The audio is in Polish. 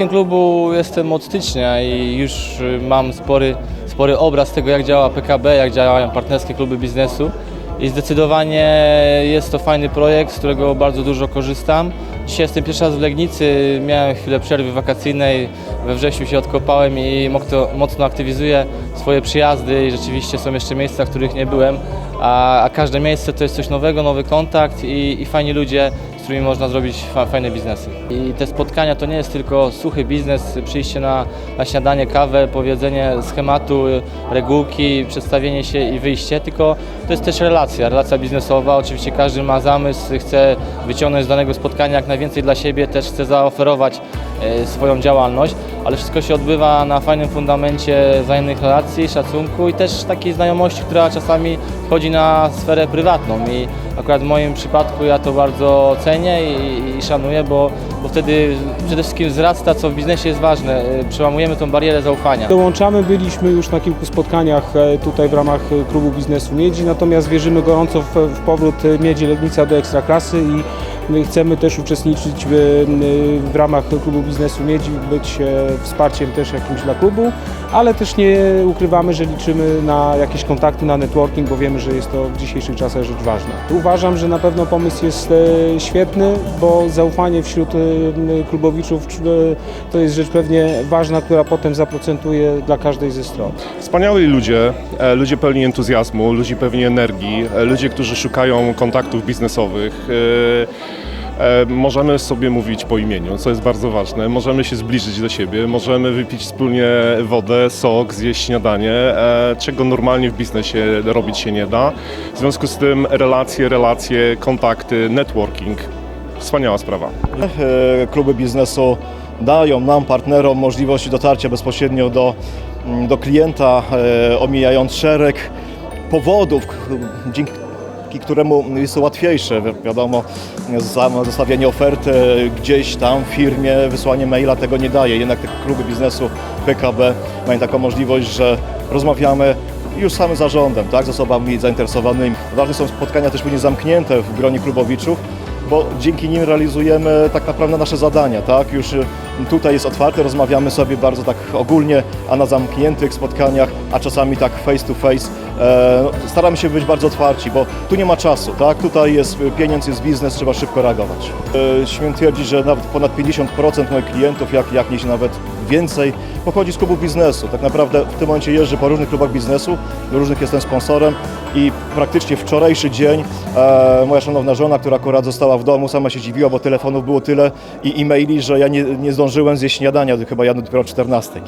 członkiem klubu jestem od stycznia i już y, mam spory, spory obraz tego, jak działa PKB, jak działają partnerskie kluby biznesu. I zdecydowanie jest to fajny projekt, z którego bardzo dużo korzystam. Dzisiaj jestem pierwszy raz w Legnicy, miałem chwilę przerwy wakacyjnej, we wrześniu się odkopałem i mocno, aktywizuję swoje przyjazdy i rzeczywiście są jeszcze miejsca, w których nie byłem, a, a każde miejsce to jest coś nowego, nowy kontakt i, i fajni ludzie, którymi można zrobić fa- fajne biznesy. I te spotkania to nie jest tylko suchy biznes, przyjście na, na śniadanie, kawę, powiedzenie schematu, regułki, przedstawienie się i wyjście, tylko to jest też relacja, relacja biznesowa. Oczywiście każdy ma zamysł, chce wyciągnąć z danego spotkania jak najwięcej dla siebie, też chce zaoferować e, swoją działalność, ale wszystko się odbywa na fajnym fundamencie wzajemnych relacji, szacunku i też takiej znajomości, która czasami wchodzi na sferę prywatną i akurat w moim przypadku ja to bardzo cenię i, i szanuję, bo, bo wtedy przede wszystkim wzrasta, co w biznesie jest ważne, e, przełamujemy tą barierę zaufania. Dołączamy, byliśmy już na kilku spotkaniach e, tutaj w ramach e, klubu biznesu Miedzi, natomiast wierzymy gorąco w, w powrót Miedzi Legnica do Ekstraklasy i my chcemy też uczestniczyć w, w ramach klubu biznesu Miedzi, być e, wsparciem też jakimś dla klubu, ale też nie ukrywamy, że liczymy na jakieś kontakty, na networking, bo wiemy, że jest to w dzisiejszych czasach rzecz ważna. Uważam, że na pewno pomysł jest e, świetny, bo zaufanie wśród e, klubowiczów to jest rzecz pewnie ważna, która potem zaprocentuje dla każdej ze stron. Wspaniali ludzie, ludzie pełni entuzjazmu, ludzie pełni energii, ludzie, którzy szukają kontaktów biznesowych. E, Możemy sobie mówić po imieniu, co jest bardzo ważne. Możemy się zbliżyć do siebie, możemy wypić wspólnie wodę, sok, zjeść śniadanie, e, czego normalnie w biznesie robić się nie da. W związku z tym relacje, relacje, kontakty, networking. Wspaniała sprawa. E, kluby biznesu dają nam, partnerom, możliwość dotarcia bezpośrednio do, mm, do klienta, omijając szereg powodów, k- dzięki któremu jest łatwiejsze. Wi- Wiadomo, zostawienie oferty gdzieś tam w firmie, wysłanie maila tego nie daje. Jednak te kluby biznesu PKB mają taką możliwość, że rozmawiamy już samym zarządem, tak, z osobami zainteresowanymi. Ważne są spotkania też później zamknięte w gronie klubowiczów, bo dzięki nim realizujemy tak naprawdę nasze zadania, tak? Już y, tutaj jest otwarte, rozmawiamy sobie bardzo tak ogólnie, a na zamkniętych spotkaniach, a czasami tak face to face, e, staramy się być bardzo otwarci, bo tu nie ma czasu, tak? Tutaj jest pieniądz, jest biznes, trzeba szybko reagować. E, śmiem twierdzić, że nawet ponad 50% moich klientów, jak, jak nie nawet więcej, pochodzi z klubów biznesu. Tak naprawdę w tym momencie jeżdżę po różnych klubach biznesu, do różnych jestem sponsorem i praktycznie wczorajszy dzień e, moja szanowna żona, która akurat została w domu, sama się dziwiła, bo telefonów było tyle i e-maili, że ja nie, nie zdążyłem zjeść śniadania, chyba jadę dopiero o 14.